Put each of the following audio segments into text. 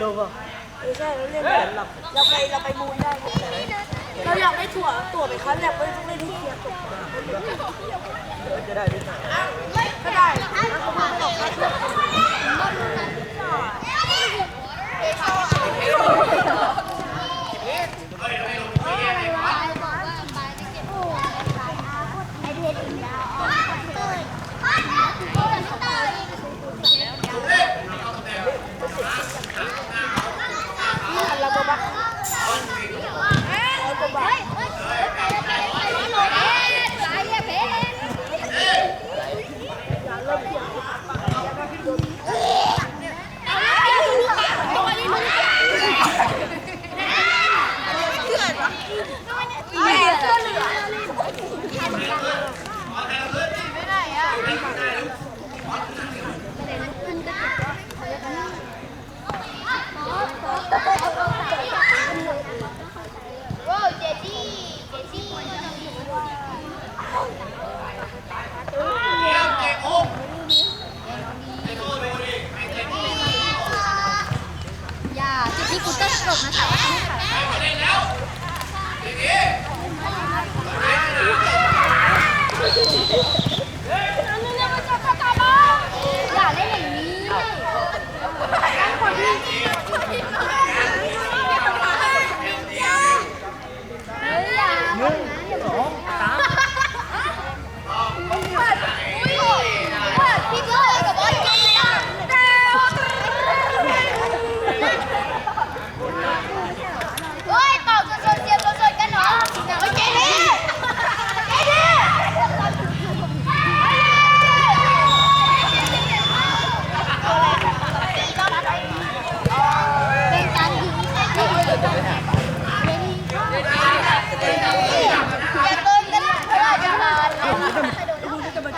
โลป่ะใช่เราเล่นแบบเราไปเราไปมูลได้เราอยากได้ถั่วตั๋วไปคันแรกเราต้องเล่นที่เทียนจะได้ไหมก็ได้ถ้าเขามาตกนะ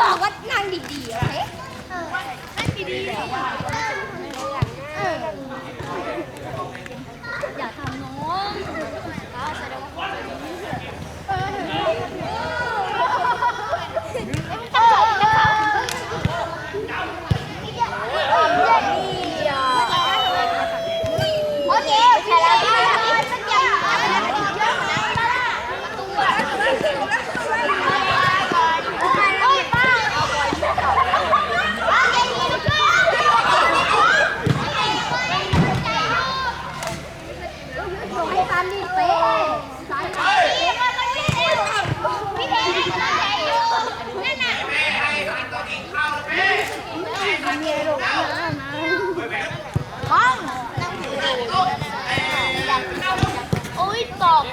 บอกว่านั่งดีๆอะานนี่เป๊ะสายนี่ตอบ